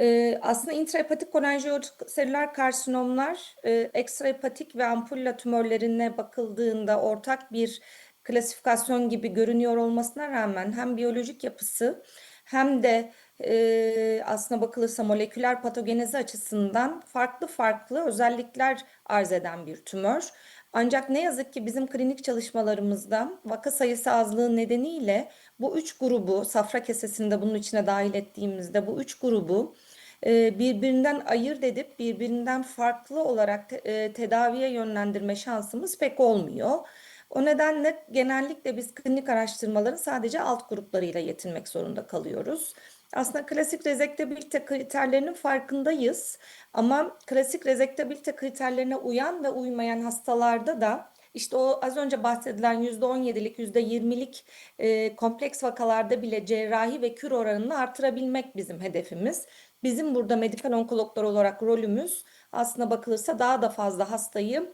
Ee, aslında intrahepatik kolanjiyolojik selüler karsinomlar e, ekstrahepatik ve ampulla tümörlerine bakıldığında ortak bir klasifikasyon gibi görünüyor olmasına rağmen hem biyolojik yapısı hem de e, aslına bakılırsa moleküler patogenezi açısından farklı farklı özellikler arz eden bir tümör. Ancak ne yazık ki bizim klinik çalışmalarımızda vaka sayısı azlığı nedeniyle bu üç grubu safra kesesinde bunun içine dahil ettiğimizde bu üç grubu e, birbirinden ayırt edip birbirinden farklı olarak e, tedaviye yönlendirme şansımız pek olmuyor. O nedenle genellikle biz klinik araştırmaların sadece alt gruplarıyla yetinmek zorunda kalıyoruz. Aslında klasik rezektabilite kriterlerinin farkındayız ama klasik rezektabilite kriterlerine uyan ve uymayan hastalarda da işte o az önce bahsedilen %17'lik, %20'lik e, kompleks vakalarda bile cerrahi ve kür oranını artırabilmek bizim hedefimiz. Bizim burada medikal onkologlar olarak rolümüz aslına bakılırsa daha da fazla hastayı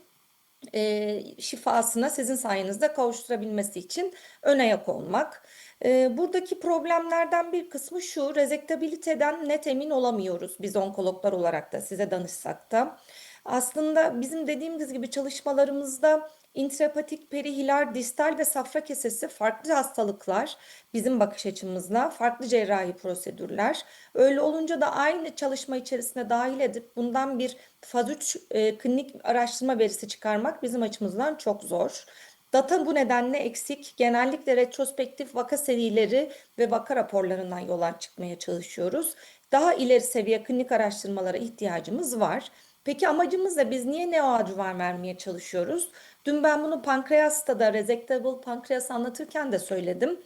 e, şifasına sizin sayenizde kavuşturabilmesi için ön ayak olmak. E, buradaki problemlerden bir kısmı şu, rezektabiliteden net emin olamıyoruz biz onkologlar olarak da size danışsak da. Aslında bizim dediğimiz gibi çalışmalarımızda intrahepatik, perihilar, distal ve safra kesesi farklı hastalıklar bizim bakış açımızla farklı cerrahi prosedürler. Öyle olunca da aynı çalışma içerisine dahil edip bundan bir faz 3 e, klinik araştırma verisi çıkarmak bizim açımızdan çok zor. Data bu nedenle eksik. Genellikle retrospektif vaka serileri ve vaka raporlarından yola çıkmaya çalışıyoruz. Daha ileri seviye klinik araştırmalara ihtiyacımız var. Peki amacımız ne? Biz niye neoadjuvan vermeye çalışıyoruz? Dün ben bunu pankreasta da resectable pankreas anlatırken de söyledim.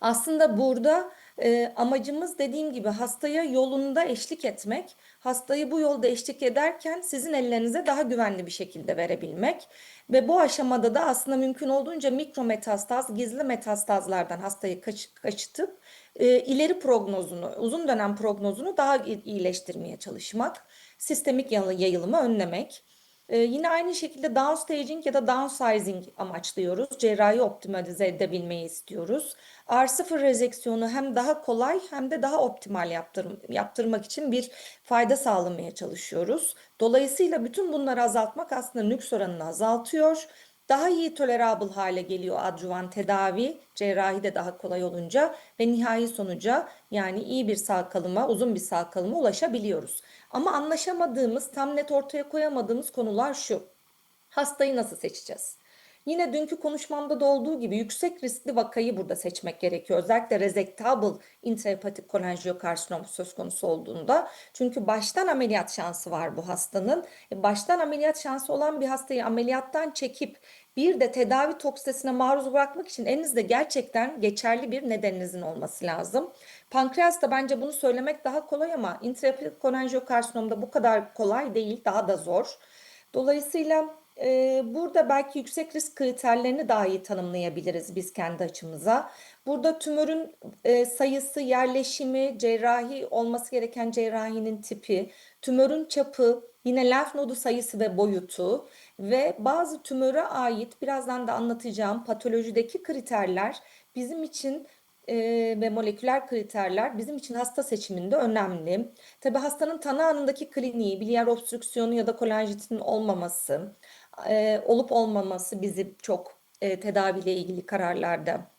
Aslında burada e, amacımız dediğim gibi hastaya yolunda eşlik etmek. Hastayı bu yolda eşlik ederken sizin ellerinize daha güvenli bir şekilde verebilmek. Ve bu aşamada da aslında mümkün olduğunca mikro metastaz, gizli metastazlardan hastayı kaç, kaçıtıp e, ileri prognozunu, uzun dönem prognozunu daha iyi- iyileştirmeye çalışmak. Sistemik yayı- yayılımı önlemek. Ee, yine aynı şekilde downstaging ya da downsizing amaçlıyoruz. Cerrahi optimalize edebilmeyi istiyoruz. R0 rezeksiyonu hem daha kolay hem de daha optimal yaptırm yaptırmak için bir fayda sağlamaya çalışıyoruz. Dolayısıyla bütün bunları azaltmak aslında nüks oranını azaltıyor. Daha iyi tolerable hale geliyor adjuvan tedavi, cerrahi de daha kolay olunca ve nihai sonuca yani iyi bir sağ kalıma, uzun bir sağ kalıma ulaşabiliyoruz. Ama anlaşamadığımız, tam net ortaya koyamadığımız konular şu. Hastayı nasıl seçeceğiz? Yine dünkü konuşmamda da olduğu gibi yüksek riskli vakayı burada seçmek gerekiyor. Özellikle resectable intrahepatik kolangiokarsinom söz konusu olduğunda. Çünkü baştan ameliyat şansı var bu hastanın. E, baştan ameliyat şansı olan bir hastayı ameliyattan çekip bir de tedavi toksisine maruz bırakmak için elinizde gerçekten geçerli bir nedeninizin olması lazım. Pankreasta bence bunu söylemek daha kolay ama intrahepatik kolangiokarsinomda bu kadar kolay değil, daha da zor. Dolayısıyla e, burada belki yüksek risk kriterlerini daha iyi tanımlayabiliriz biz kendi açımıza. Burada tümörün e, sayısı, yerleşimi, cerrahi olması gereken cerrahinin tipi, tümörün çapı, yine lenf nodu sayısı ve boyutu ve bazı tümöre ait birazdan da anlatacağım patolojideki kriterler bizim için ve moleküler kriterler bizim için hasta seçiminde önemli. Tabii hastanın tanı anındaki kliniği, biliyer obstrüksiyonu ya da kolanjitinin olmaması, e, olup olmaması bizi çok e, tedaviyle ilgili kararlarda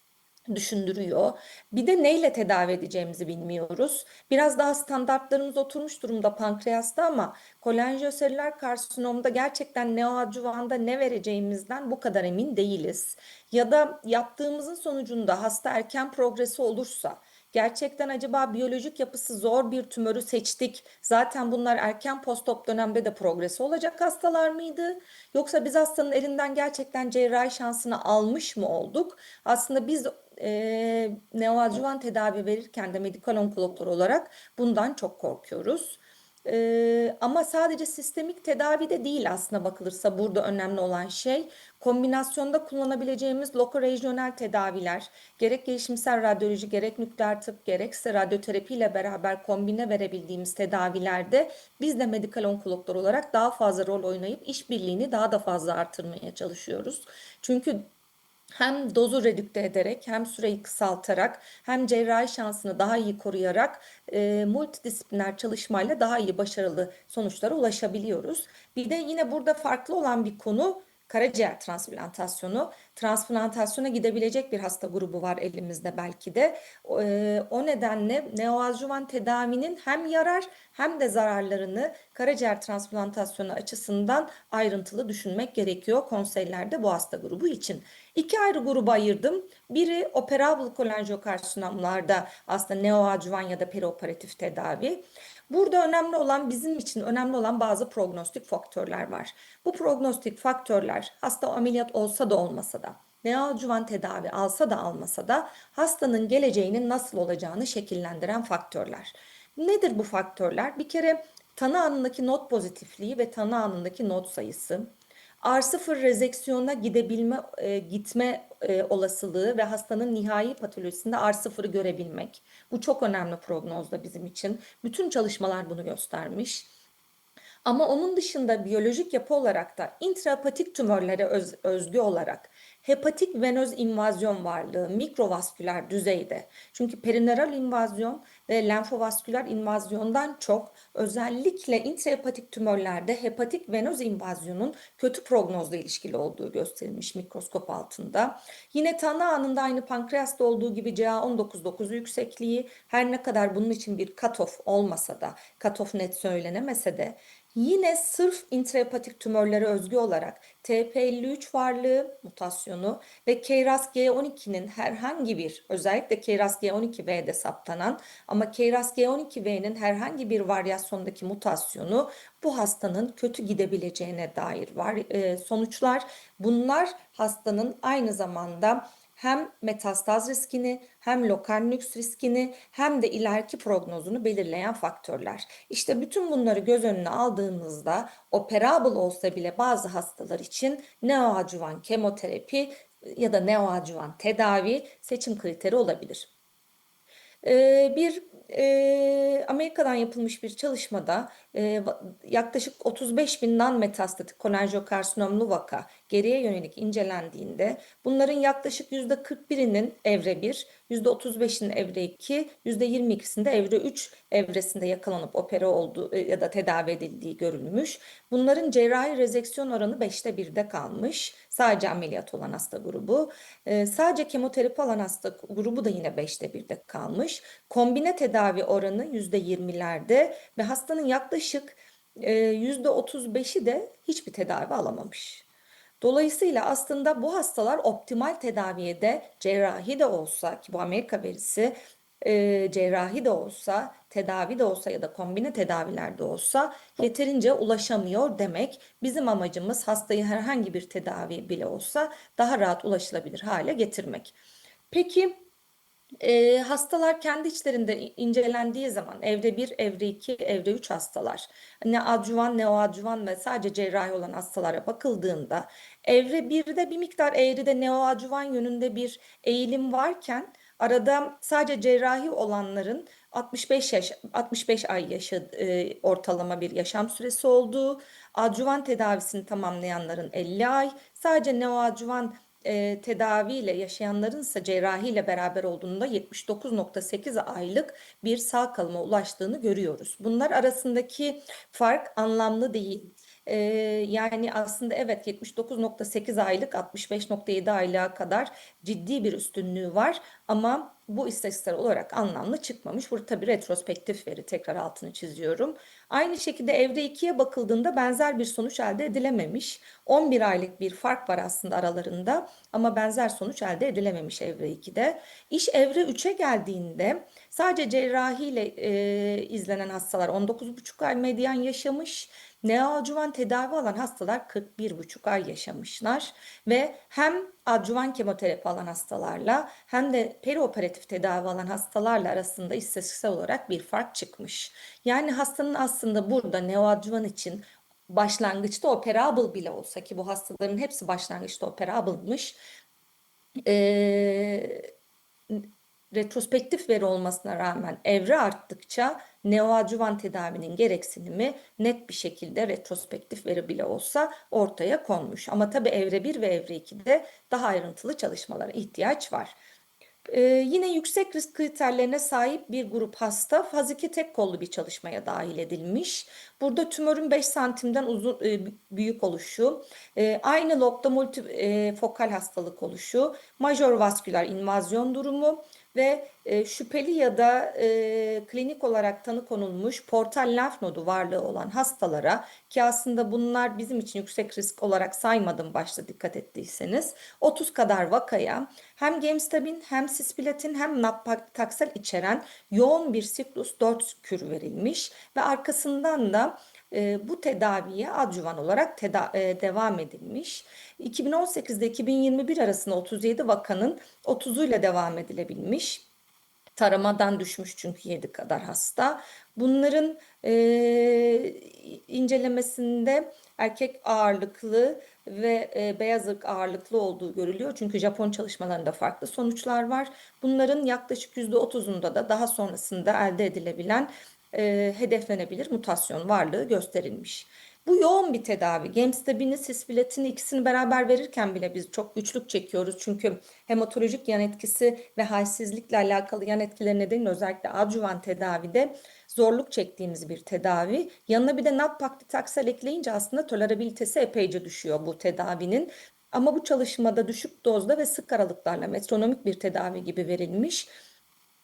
düşündürüyor. Bir de neyle tedavi edeceğimizi bilmiyoruz. Biraz daha standartlarımız oturmuş durumda pankreasta ama kolanjiyoselüler karsinomda gerçekten neoadjuvanda ne vereceğimizden bu kadar emin değiliz. Ya da yaptığımızın sonucunda hasta erken progresi olursa Gerçekten acaba biyolojik yapısı zor bir tümörü seçtik. Zaten bunlar erken postop dönemde de progresi olacak hastalar mıydı? Yoksa biz hastanın elinden gerçekten cerrahi şansını almış mı olduk? Aslında biz e, neoadjuvan tedavi verirken de medikal onkologlar olarak bundan çok korkuyoruz. Ee, ama sadece sistemik tedavi de değil aslına bakılırsa burada önemli olan şey kombinasyonda kullanabileceğimiz lokorejyonel tedaviler gerek gelişimsel radyoloji gerek nükleer tıp gerekse radyoterapi ile beraber kombine verebildiğimiz tedavilerde biz de medikal onkologlar olarak daha fazla rol oynayıp işbirliğini daha da fazla artırmaya çalışıyoruz. Çünkü hem dozu redükte ederek hem süreyi kısaltarak hem cerrahi şansını daha iyi koruyarak e, multidisipliner çalışmayla daha iyi başarılı sonuçlara ulaşabiliyoruz. Bir de yine burada farklı olan bir konu karaciğer transplantasyonu. Transplantasyona gidebilecek bir hasta grubu var elimizde belki de. E, o nedenle neoadjuvan tedavinin hem yarar hem de zararlarını karaciğer transplantasyonu açısından ayrıntılı düşünmek gerekiyor konseylerde bu hasta grubu için. İki ayrı gruba ayırdım. Biri operable kolangiokarsinomlarda aslında neoadjuvan ya da perioperatif tedavi. Burada önemli olan bizim için önemli olan bazı prognostik faktörler var. Bu prognostik faktörler hasta ameliyat olsa da olmasa da neoadjuvan tedavi alsa da almasa da hastanın geleceğinin nasıl olacağını şekillendiren faktörler. Nedir bu faktörler? Bir kere tanı anındaki not pozitifliği ve tanı anındaki not sayısı, R0 rezeksiyona gidebilme, e, gitme e, olasılığı ve hastanın nihai patolojisinde R0'ı görebilmek. Bu çok önemli prognozda bizim için. Bütün çalışmalar bunu göstermiş. Ama onun dışında biyolojik yapı olarak da intrahepatik tümörlere öz, özgü olarak hepatik venöz invazyon varlığı mikrovasküler düzeyde. Çünkü perineural invazyon ve lenfovasküler invazyondan çok özellikle intrahepatik tümörlerde hepatik venöz invazyonun kötü prognozla ilişkili olduğu gösterilmiş mikroskop altında. Yine tanı anında aynı pankreasta olduğu gibi CA19-9 yüksekliği her ne kadar bunun için bir cutoff olmasa da cutoff net söylenemese de Yine sırf intrahepatik tümörlere özgü olarak TP53 varlığı mutasyonu ve KRAS G12'nin herhangi bir özellikle KRAS G12V'de saptanan ama KRAS G12V'nin herhangi bir varyasyondaki mutasyonu bu hastanın kötü gidebileceğine dair var e, sonuçlar. Bunlar hastanın aynı zamanda hem metastaz riskini hem lokal nüks riskini hem de ileriki prognozunu belirleyen faktörler. İşte bütün bunları göz önüne aldığımızda operable olsa bile bazı hastalar için neoadjuvan kemoterapi ya da neoadjuvan tedavi seçim kriteri olabilir. Ee, bir e, Amerika'dan yapılmış bir çalışmada e, yaklaşık 35 bin non-metastatik kolangiokarsinomlu vaka geriye yönelik incelendiğinde bunların yaklaşık %41'inin evre 1, %35'inin evre 2, %22'sinde evre 3 evresinde yakalanıp opera olduğu e, ya da tedavi edildiği görülmüş. Bunların cerrahi rezeksiyon oranı 5'te 1'de kalmış. Sadece ameliyat olan hasta grubu. E, sadece kemoterapi alan hasta grubu da yine 5'te 1'de kalmış. Kombine tedavi oranı %20'lerde ve hastanın yaklaşık %35'i e, de hiçbir tedavi alamamış. Dolayısıyla aslında bu hastalar optimal tedaviye de cerrahi de olsa ki bu Amerika verisi e, cerrahi de olsa, tedavi de olsa ya da kombine tedaviler de olsa yeterince ulaşamıyor demek. Bizim amacımız hastayı herhangi bir tedavi bile olsa daha rahat ulaşılabilir hale getirmek. Peki e, hastalar kendi içlerinde incelendiği zaman evre 1, evre 2, evre 3 hastalar ne adjuvan ne o adjuvan ve sadece cerrahi olan hastalara bakıldığında evre 1'de bir miktar eğride neoadjuvan yönünde bir eğilim varken arada sadece cerrahi olanların 65 yaş 65 ay yaşadı e, ortalama bir yaşam süresi olduğu, adjuvan tedavisini tamamlayanların 50 ay, sadece neoadjuvan e, tedaviyle yaşayanların ise cerrahiyle beraber olduğunda 79.8 aylık bir sağ kalıma ulaştığını görüyoruz. Bunlar arasındaki fark anlamlı değil. Ee, yani aslında evet 79.8 aylık 65.7 aylığa kadar ciddi bir üstünlüğü var ama bu istatistikler olarak anlamlı çıkmamış. Burada tabii retrospektif veri tekrar altını çiziyorum. Aynı şekilde evre 2'ye bakıldığında benzer bir sonuç elde edilememiş. 11 aylık bir fark var aslında aralarında ama benzer sonuç elde edilememiş evre 2'de. İş evre 3'e geldiğinde sadece cerrahiyle e, izlenen hastalar 19,5 ay medyan yaşamış. Neoadjuvan tedavi alan hastalar 41,5 ay yaşamışlar ve hem adjuvan kemoterapi alan hastalarla hem de perioperatif tedavi alan hastalarla arasında istatistiksel olarak bir fark çıkmış. Yani hastanın aslında burada neoadjuvan için başlangıçta operable bile olsa ki bu hastaların hepsi başlangıçta operable'mış. Ee, retrospektif veri olmasına rağmen evre arttıkça neoadjuvan tedavinin gereksinimi net bir şekilde retrospektif veri bile olsa ortaya konmuş. Ama tabii evre 1 ve evre 2'de daha ayrıntılı çalışmalara ihtiyaç var. Ee, yine yüksek risk kriterlerine sahip bir grup hasta faz 2 tek kollu bir çalışmaya dahil edilmiş. Burada tümörün 5 santimden uzun e, büyük oluşu, e, aynı lobda multifokal hastalık oluşu, majör vasküler invazyon durumu ve e, şüpheli ya da e, klinik olarak tanı konulmuş portal lenf nodu varlığı olan hastalara ki aslında bunlar bizim için yüksek risk olarak saymadım başta dikkat ettiyseniz 30 kadar vakaya hem gemstabin hem sisplatin hem nab-paclitaxel içeren yoğun bir siklus 4 kür verilmiş ve arkasından da e, bu tedaviye adjuvan olarak teda- e, devam edilmiş. 2018 ile 2021 arasında 37 vakanın 30'uyla devam edilebilmiş. Taramadan düşmüş çünkü 7 kadar hasta. Bunların e, incelemesinde erkek ağırlıklı ve e, beyaz ırk ağırlıklı olduğu görülüyor. Çünkü Japon çalışmalarında farklı sonuçlar var. Bunların yaklaşık %30'unda da daha sonrasında elde edilebilen e, hedeflenebilir mutasyon varlığı gösterilmiş. Bu yoğun bir tedavi. Gemstabini, sisfilatini ikisini beraber verirken bile biz çok güçlük çekiyoruz. Çünkü hematolojik yan etkisi ve halsizlikle alakalı yan etkileri nedeniyle özellikle adjuvan tedavide zorluk çektiğimiz bir tedavi. Yanına bir de nab-paclitaxel ekleyince aslında tolerabilitesi epeyce düşüyor bu tedavinin. Ama bu çalışmada düşük dozda ve sık aralıklarla metronomik bir tedavi gibi verilmiş.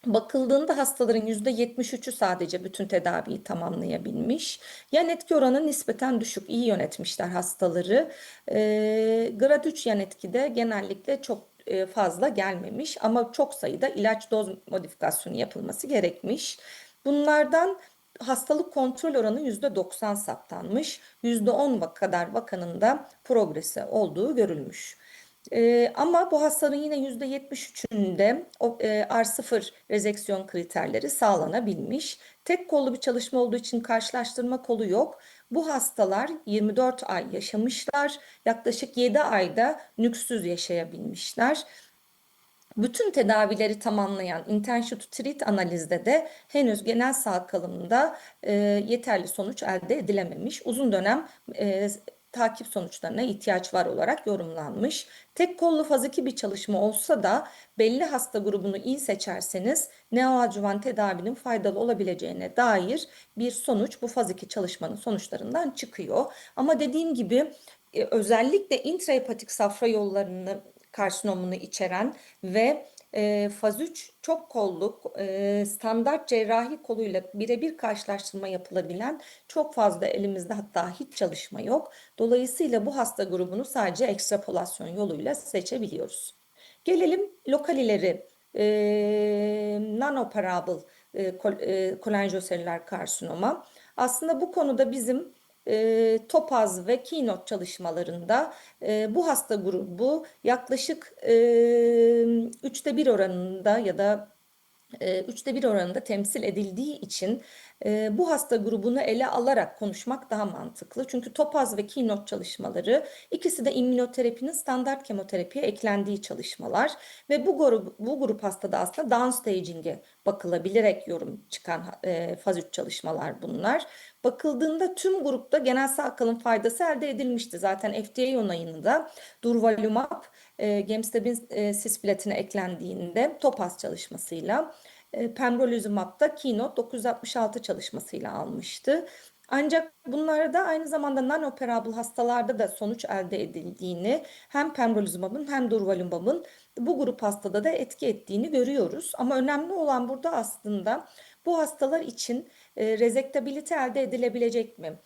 Bakıldığında hastaların %73'ü sadece bütün tedaviyi tamamlayabilmiş. Yan etki oranı nispeten düşük, iyi yönetmişler hastaları. E, grad 3 yan etki de genellikle çok e, fazla gelmemiş ama çok sayıda ilaç doz modifikasyonu yapılması gerekmiş. Bunlardan hastalık kontrol oranı %90 saptanmış. %10 kadar vakanın da progresi olduğu görülmüş. Ee, ama bu hastanın yine %73'ünde o, e, R0 rezeksiyon kriterleri sağlanabilmiş. Tek kollu bir çalışma olduğu için karşılaştırma kolu yok. Bu hastalar 24 ay yaşamışlar. Yaklaşık 7 ayda nüksüz yaşayabilmişler. Bütün tedavileri tamamlayan intention to treat analizde de henüz genel sağ kalımda e, yeterli sonuç elde edilememiş. Uzun dönem e, takip sonuçlarına ihtiyaç var olarak yorumlanmış. Tek kollu faz 2 bir çalışma olsa da belli hasta grubunu iyi seçerseniz neoadjuvan tedavinin faydalı olabileceğine dair bir sonuç bu faz 2 çalışmanın sonuçlarından çıkıyor. Ama dediğim gibi e, özellikle intrahepatik safra yollarını karsinomunu içeren ve e, faz 3 çok kolluk e, standart cerrahi koluyla birebir karşılaştırma yapılabilen çok fazla elimizde hatta hiç çalışma yok. Dolayısıyla bu hasta grubunu sadece ekstrapolasyon yoluyla seçebiliyoruz. Gelelim lokal ileri e, karsinoma. Aslında bu konuda bizim e, Topaz ve Keynote çalışmalarında e, bu hasta grubu yaklaşık e, üçte bir oranında ya da üçte bir oranında temsil edildiği için e, bu hasta grubunu ele alarak konuşmak daha mantıklı. Çünkü Topaz ve Keynote çalışmaları ikisi de immünoterapinin standart kemoterapiye eklendiği çalışmalar ve bu grup, bu grup hastada aslında downstaging'e bakılabilerek yorum çıkan e, faz 3 çalışmalar bunlar. Bakıldığında tüm grupta genel sağ kalım faydası elde edilmişti. Zaten FDA onayını durvalumab e, gemstabin e, sisplatine eklendiğinde Topaz çalışmasıyla e, pembrolizumab da Keynote 966 çalışmasıyla almıştı. Ancak bunlarda aynı zamanda non-operable hastalarda da sonuç elde edildiğini hem pembrolizumabın hem durvalumabın bu grup hastada da etki ettiğini görüyoruz. Ama önemli olan burada aslında bu hastalar için e, rezektabilite elde edilebilecek mi?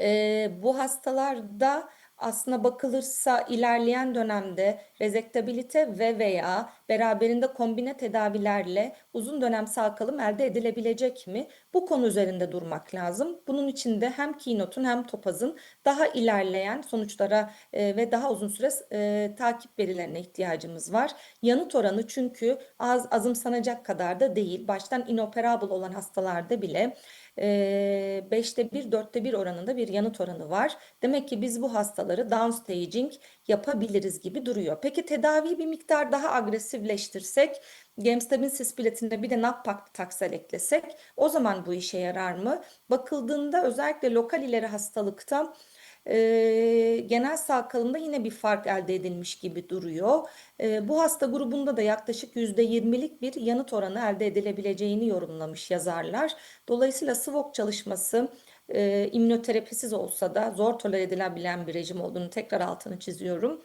E, bu hastalarda aslına bakılırsa ilerleyen dönemde rezektabilite ve veya beraberinde kombine tedavilerle uzun dönem sağ kalım elde edilebilecek mi? Bu konu üzerinde durmak lazım. Bunun için de hem Keynote'un hem Topaz'ın daha ilerleyen sonuçlara e, ve daha uzun süre e, takip verilerine ihtiyacımız var. Yanıt oranı çünkü az azımsanacak kadar da değil. Baştan inoperable olan hastalarda bile 5'te 1, 4'te 1 oranında bir yanıt oranı var. Demek ki biz bu hastaları downstaging yapabiliriz gibi duruyor. Peki tedaviyi bir miktar daha agresifleştirsek, gemstabil sisbiletine bir de nab-paclitaxel eklesek o zaman bu işe yarar mı? Bakıldığında özellikle lokal ileri hastalıkta e, genel sağ kalımda yine bir fark elde edilmiş gibi duruyor. E, bu hasta grubunda da yaklaşık %20'lik bir yanıt oranı elde edilebileceğini yorumlamış yazarlar. Dolayısıyla SWOG çalışması e, immünoterapisiz olsa da zor tolere edilebilen bir rejim olduğunu tekrar altını çiziyorum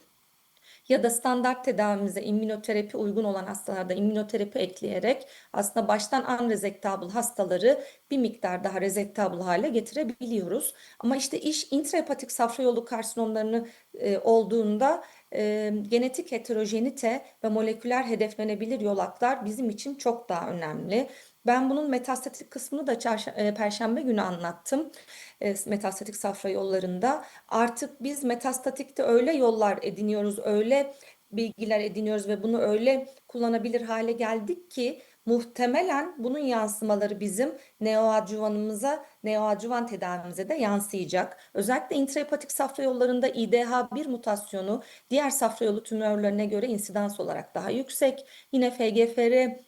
ya da standart tedavimize immünoterapi uygun olan hastalarda immünoterapi ekleyerek aslında baştan unresectable hastaları bir miktar daha resectable hale getirebiliyoruz. Ama işte iş intrahepatik safra yolu karsinomlarını e, olduğunda e, genetik heterojenite ve moleküler hedeflenebilir yolaklar bizim için çok daha önemli. Ben bunun metastatik kısmını da e, perşembe günü anlattım. E, metastatik safra yollarında. Artık biz metastatikte öyle yollar ediniyoruz, öyle bilgiler ediniyoruz ve bunu öyle kullanabilir hale geldik ki muhtemelen bunun yansımaları bizim neoadjuvanımıza, neoadjuvan tedavimize de yansıyacak. Özellikle intrahepatik safra yollarında IDH1 mutasyonu diğer safra yolu tümörlerine göre insidans olarak daha yüksek. Yine FGFR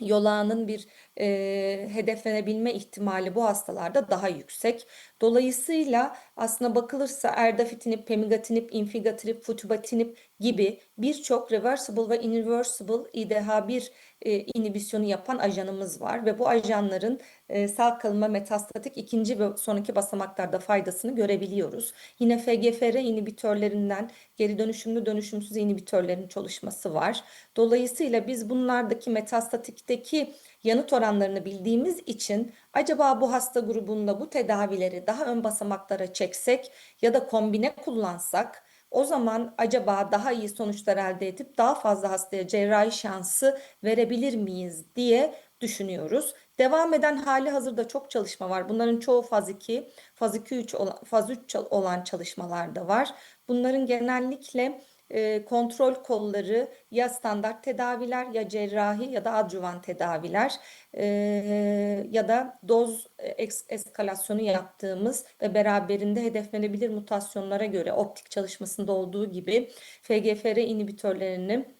yolağının bir e, hedeflenebilme ihtimali bu hastalarda daha yüksek. Dolayısıyla aslına bakılırsa erdafitinib, pemigatinib, infigatinib, futubatinib gibi birçok reversible ve irreversible IDH1 e, inhibisyonu yapan ajanımız var ve bu ajanların e, sağ kalınma metastatik ikinci ve sonraki basamaklarda faydasını görebiliyoruz. Yine FGFR inhibitörlerinden geri dönüşümlü dönüşümsüz inhibitörlerin çalışması var. Dolayısıyla biz bunlardaki metastatikteki yanıt oranlarını bildiğimiz için acaba bu hasta grubunda bu tedavileri daha ön basamaklara çeksek ya da kombine kullansak o zaman acaba daha iyi sonuçlar elde edip daha fazla hastaya cerrahi şansı verebilir miyiz diye düşünüyoruz. Devam eden hali hazırda çok çalışma var. Bunların çoğu faz 2, faz 2 3 olan, faz 3 olan çalışmalar da var. Bunların genellikle e, kontrol kolları ya standart tedaviler ya cerrahi ya da adjuvan tedaviler e, ya da doz eks, eskalasyonu yaptığımız ve beraberinde hedeflenebilir mutasyonlara göre optik çalışmasında olduğu gibi FGFR inhibitörlerini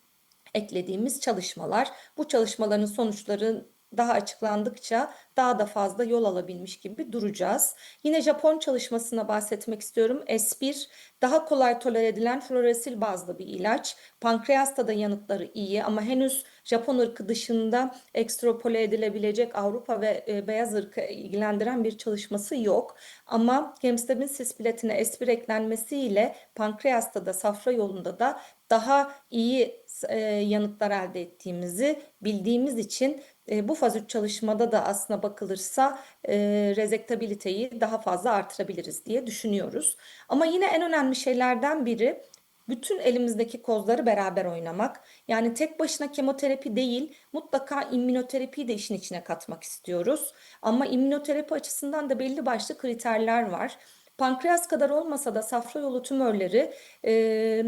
eklediğimiz çalışmalar. Bu çalışmaların sonuçları daha açıklandıkça daha da fazla yol alabilmiş gibi duracağız. Yine Japon çalışmasına bahsetmek istiyorum. S1 daha kolay tolere edilen fluoresil bazlı bir ilaç. Pankreasta da yanıtları iyi ama henüz Japon ırkı dışında ekstropole edilebilecek Avrupa ve e, beyaz ırkı ilgilendiren bir çalışması yok. Ama gemstabil sisbiletine S1 eklenmesiyle pankreasta da safra yolunda da daha iyi e, yanıtlar elde ettiğimizi bildiğimiz için e, bu faz 3 çalışmada da aslına bakılırsa e, rezektabiliteyi daha fazla artırabiliriz diye düşünüyoruz. Ama yine en önemli şeylerden biri bütün elimizdeki kozları beraber oynamak. Yani tek başına kemoterapi değil, mutlaka immünoterapiyi de işin içine katmak istiyoruz. Ama immünoterapi açısından da belli başlı kriterler var. Pankreas kadar olmasa da safra yolu tümörleri e,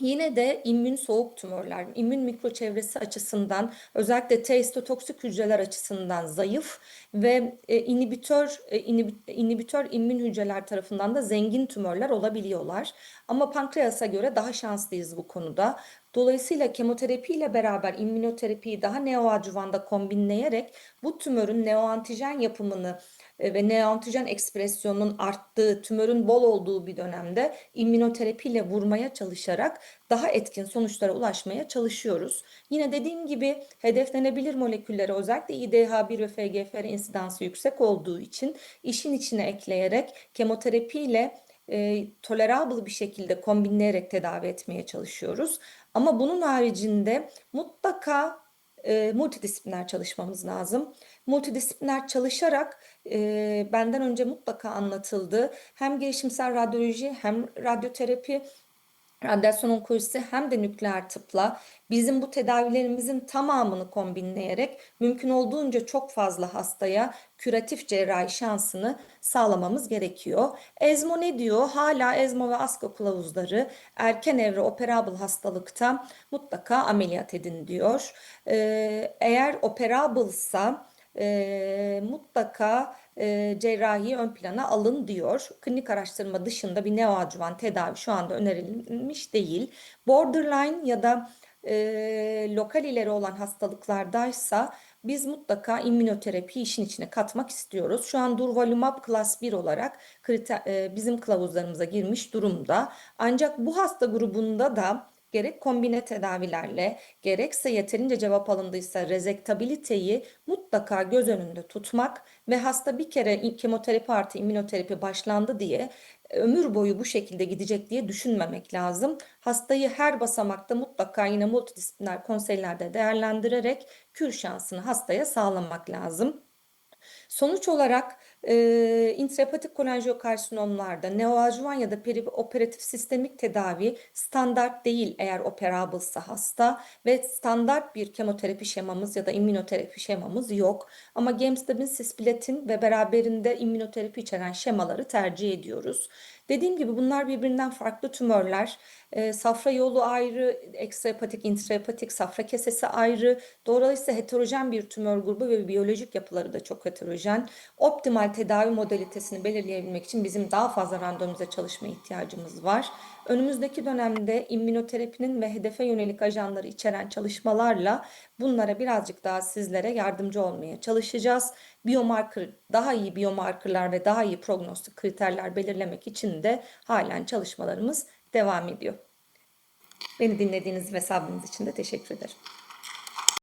Yine de immün soğuk tümörler, immün mikroçevresi açısından özellikle T-histotoksik hücreler açısından zayıf ve e, inhibitör e, inhibitör immün hücreler tarafından da zengin tümörler olabiliyorlar. Ama pankreasa göre daha şanslıyız bu konuda. Dolayısıyla kemoterapi ile beraber immünoterapiyi daha neoadjuvanda kombinleyerek bu tümörün neoantijen yapımını ve neoantijen ekspresyonunun arttığı, tümörün bol olduğu bir dönemde immünoterapiyle vurmaya çalışarak daha etkin sonuçlara ulaşmaya çalışıyoruz. Yine dediğim gibi hedeflenebilir moleküllere özellikle IDH1 ve FGFR insidansı yüksek olduğu için işin içine ekleyerek kemoterapiyle e, tolerable bir şekilde kombinleyerek tedavi etmeye çalışıyoruz. Ama bunun haricinde mutlaka e, multidisipliner çalışmamız lazım. Multidisipliner çalışarak e, benden önce mutlaka anlatıldı. Hem gelişimsel radyoloji hem radyoterapi radyasyon onkolojisi hem de nükleer tıpla bizim bu tedavilerimizin tamamını kombinleyerek mümkün olduğunca çok fazla hastaya küratif cerrahi şansını sağlamamız gerekiyor. ESMO ne diyor? Hala ESMO ve ASCO kılavuzları erken evre operable hastalıkta mutlaka ameliyat edin diyor. Ee, eğer operable'sa e, mutlaka e, cerrahi ön plana alın diyor. Klinik araştırma dışında bir neoadjuvan tedavi şu anda önerilmiş değil. Borderline ya da e, lokal ileri olan hastalıklardaysa biz mutlaka immünoterapi işin içine katmak istiyoruz. Şu an durvalumab klas 1 olarak kriter, e, bizim kılavuzlarımıza girmiş durumda. Ancak bu hasta grubunda da gerek kombine tedavilerle gerekse yeterince cevap alındıysa rezektabiliteyi mutlaka göz önünde tutmak ve hasta bir kere kemoterapi artı immünoterapi başlandı diye ömür boyu bu şekilde gidecek diye düşünmemek lazım. Hastayı her basamakta mutlaka yine multidisipliner konseylerde değerlendirerek kür şansını hastaya sağlamak lazım. Sonuç olarak e, intrahepatik kolanjiyokarsinomlarda neoadjuvan ya da perioperatif sistemik tedavi standart değil eğer operable'sa hasta ve standart bir kemoterapi şemamız ya da immünoterapi şemamız yok. Ama gemcitabin, cisplatin ve beraberinde immünoterapi içeren şemaları tercih ediyoruz. Dediğim gibi bunlar birbirinden farklı tümörler. E, safra yolu ayrı, ekstrahepatik, intrahepatik, safra kesesi ayrı. Dolayısıyla heterojen bir tümör grubu ve biyolojik yapıları da çok heterojen. Optimal tedavi modalitesini belirleyebilmek için bizim daha fazla randomize çalışma ihtiyacımız var. Önümüzdeki dönemde immünoterapinin ve hedefe yönelik ajanları içeren çalışmalarla bunlara birazcık daha sizlere yardımcı olmaya çalışacağız. Biomarker, daha iyi biomarkerlar ve daha iyi prognostik kriterler belirlemek için de halen çalışmalarımız devam ediyor. Beni dinlediğiniz ve sabrınız için de teşekkür ederim.